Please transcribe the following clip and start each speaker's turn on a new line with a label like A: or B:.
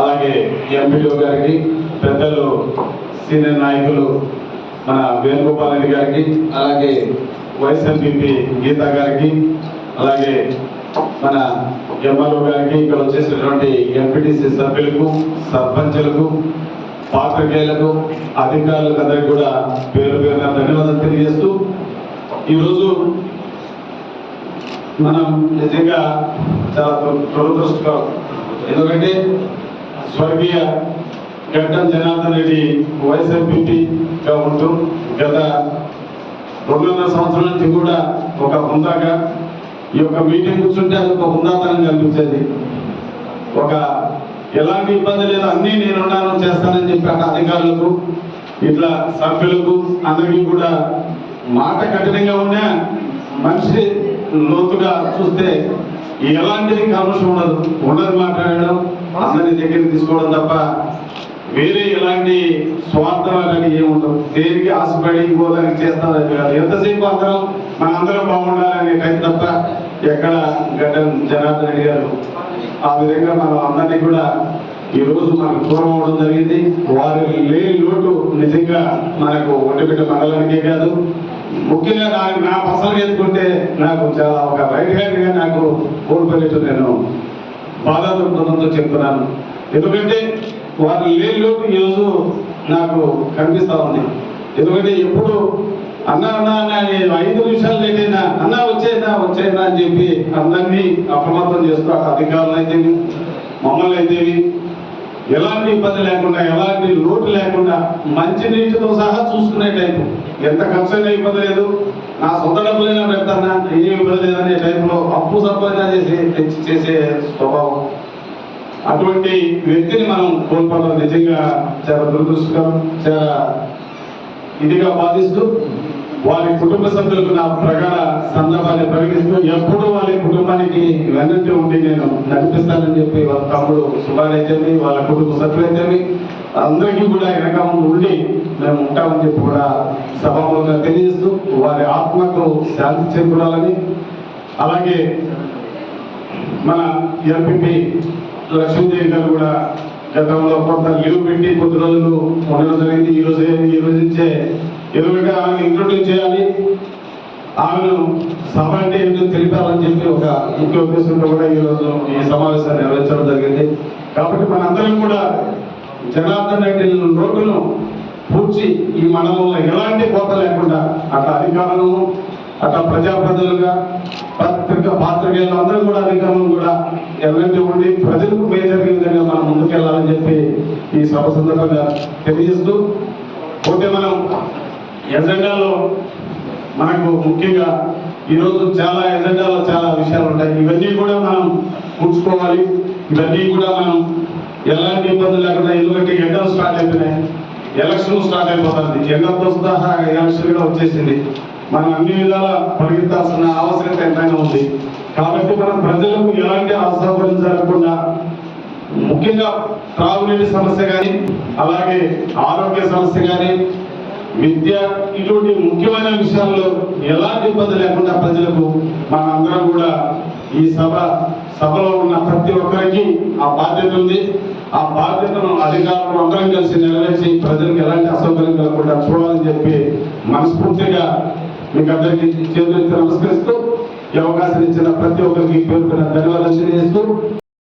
A: అలాగే ఎంపీఓ గారికి పెద్దలు సీనియర్ నాయకులు మన వేణుగోపాల్ రెడ్డి గారికి అలాగే వైఎస్ఎల్పీపీ గీతా గారికి అలాగే మన ఎంఆర్ఓ గారికి ఇక్కడ వచ్చేసినటువంటి ఎంపీటీసీ సభ్యులకు సర్పంచులకు పాత్రికేయులకు అధికారులకు అందరికీ కూడా పేరు పేరున ధన్యవాదాలు తెలియజేస్తూ ఈరోజు మనం నిజంగా చాలా దురదృష్టకరం. ఎందుకంటే స్వర్గీయ గడ్డం జనార్దన్ రెడ్డి వైఎస్ఆర్పీగా ఉంటూ గత రెండున్నర సంవత్సరాల నుంచి కూడా ఒక హుందాగా ఈ యొక్క మీటింగ్ కూర్చుంటే అది ఒక హుందాతనం కనిపించేది ఒక ఎలాంటి ఇబ్బంది లేదు అన్నీ నేనున్నాను చేస్తానని చెప్పి అక్కడ అధికారులకు ఇట్లా సభ్యులకు అందరికీ కూడా మాట కఠినంగా ఉన్నా మనిషి లోతుగా చూస్తే ఎలాంటిది కలుషం ఉండదు. ఉండదు మాట్లాడడం అందరిని దగ్గరికి తీసుకోవడం తప్ప వేరే ఎలాంటి స్వార్థం ఏముండవు దేనికి ఆశపడి ఇంకోదానికి చేస్తారని కాదు. ఎంతసేపు అందరం మనందరం బాగుండాలనే టైం తప్ప ఎక్కడ గడ్డం జనార్దన్ రెడ్డి గారు? ఆ విధంగా మనం అందరినీ కూడా ఈ రోజు మనకు దూరం అవడం జరిగింది. వారి లేని లోటు నిజంగా మనకు ఒంటిపెట్ట మండలానికే కాదు. ముఖ్యంగా నాకు నా పసలు ఎత్తుకుంటే నాకు చాలా ఒక రైట్ హ్యాండ్గా నాకు కోల్పోయినట్టు నేను బాధాదృక్పథంతో చెప్తున్నాను ఎందుకంటే వారు లేని లోటు ఈరోజు నాకు కనిపిస్తూ ఉంది. ఎందుకంటే ఎప్పుడు అన్న అన్న అన్న ఐదు నిమిషాలు లేటైనా అన్న వచ్చేనా వచ్చేనా అని చెప్పి అందరినీ అప్రమత్తం చేస్తూ అధికారులు అయితే మమ్మల్ని అయితే ఎలాంటి ఇబ్బంది లేకుండా ఎలాంటి లోటు లేకుండా మంచి నీటితో సహా చూసుకునే టైపు. ఎంత ఖర్చు అయినా ఇబ్బంది లేదు. నా సొంత డబ్బులైనా పెడతానా? ఏం ఇబ్బంది లేదనే టైంలో అప్పు సంపాదన చేసి తెచ్చి చేసే స్వభావం. అటువంటి వ్యక్తిని మనం కోల్పోవడం నిజంగా చాలా దురదృష్టకరం చాలా ఇదిగా బాధిస్తూ వారి కుటుంబ సభ్యులకు నా ప్రగాఢ సందర్భాన్ని ప్రకటిస్తూ ఎప్పుడు వాళ్ళ కుటుంబానికి వెన్నంటి ఉండి నేను నడిపిస్తానని చెప్పి వాళ్ళ తమ్ముడు సుబ్బారైతేమి వాళ్ళ కుటుంబ సభ్యులైతేమి అందరికీ కూడా వెనక ఉండి మేము ఉంటామని చెప్పి కూడా సభాముఖంగా తెలియజేస్తూ వారి ఆత్మకు శాంతి చేకూరాలని అలాగే మన ఎంపీపీ లక్ష్మీదేవి గారు కూడా గతంలో కొంత లీవ్ పెట్టి కొద్ది రోజులు ఉండడం జరిగింది. ఈ రోజు ఈ రోజు నుంచే ఎదురుగా ఆమెను ఇంట్రొడ్యూస్ చేయాలి. ఆమెను సభ అంటే ఏంటో తెలిపాలని చెప్పి ఒక ముఖ్య ఉద్దేశంతో కూడా ఈ రోజు ఈ సమావేశాన్ని నిర్వహించడం జరిగింది. కాబట్టి మనందరం కూడా జనార్దన్ రెడ్డి రోడ్డును పూడ్చి ఈ మండలంలో ఎలాంటి కోత లేకుండా అట్లా అధికారులను అట్లా ప్రజాప్రతినిధులుగా పత్రిక పాత్రికేయులు అందరూ కూడా అధికారులు కూడా ఎలాంటి ఉండి ప్రజలకు మేలు జరిగే విధంగా మనం ముందుకెళ్ళాలని చెప్పి ఈ సభ సందర్భంగా తెలియజేస్తూ పోతే మనం ఎజెండాలో మనకు ముఖ్యంగా ఈరోజు చాలా ఎజెండాలో చాలా విషయాలు ఉంటాయి. ఇవన్నీ కూడా మనం కూర్చుకోవాలి ఇవన్నీ కూడా మనం ఎలాంటి ఇబ్బందులు లేకుండా ఎందుకంటే ఎండలు స్టార్ట్ అయిపోయినాయి. ఎలక్షన్ స్టార్ట్ అయిపోతుంది. ఎన్నో సహా ఎలక్షన్ కూడా వచ్చేసింది. మనం అన్ని విధాల పరిగెత్తాల్సిన ఆవశ్యకత ఎంతైనా ఉంది. కాబట్టి మనం ప్రజలకు ఎలాంటి అసౌకర్యం జరగకుండా ముఖ్యంగా త్రాగునీటి సమస్య కానీ అలాగే ఆరోగ్య సమస్య కానీ విద్య ఇటువంటి ముఖ్యమైన విషయాల్లో ఎలాంటి ఇబ్బంది లేకుండా ప్రజలకు మనందరం కూడా ఈ సభ సభలో ఉన్న ప్రతి ఒక్కరికి ఆ బాధ్యత ఉంది. ఆ బాధ్యతను అధికారులు అందరం కలిసి నెరవేర్చి ప్రజలకు ఎలాంటి అసౌకర్యం కలగకుండా చూడాలని చెప్పి మనస్ఫూర్తిగా మీకు అందరికీ చేతులెత్తి నమస్కరిస్తూ ఈ అవకాశం ఇచ్చిన ప్రతి ఒక్కరికి పేరు ధన్యవాదాలు తెలియజేస్తూ